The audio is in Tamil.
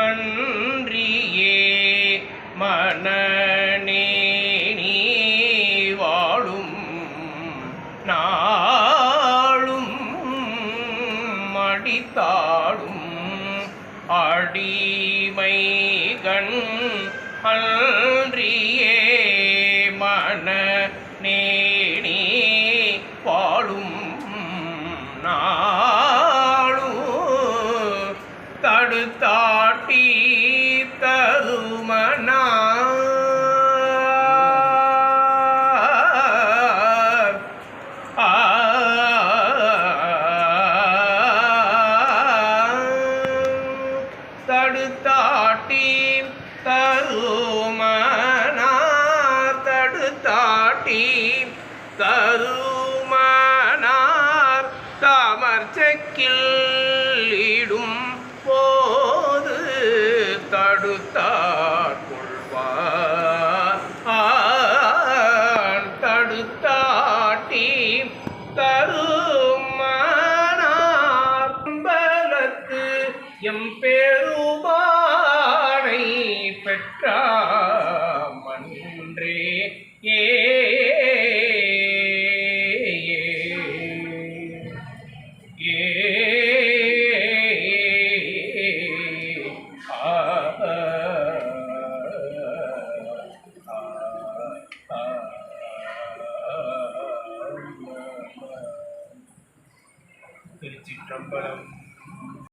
அன்றியே மனநே நீ வாழும் நாளும் மடித்தாடும் அடிமைகண் அன்றியே மனநே தடுத்தாட்டி தருமனா. தடுத்தாட்டி தருமனா. தடுத்தாட்டி தருமனார் தாமர் செக்கில் தடுத்தார் கொள்வார். ஆன் தடுத்தாட்டி தருமனார் பலத்து எம் பெருமானை பெற்றாமன்றே ஏ திருச்சிற்றம்பலம்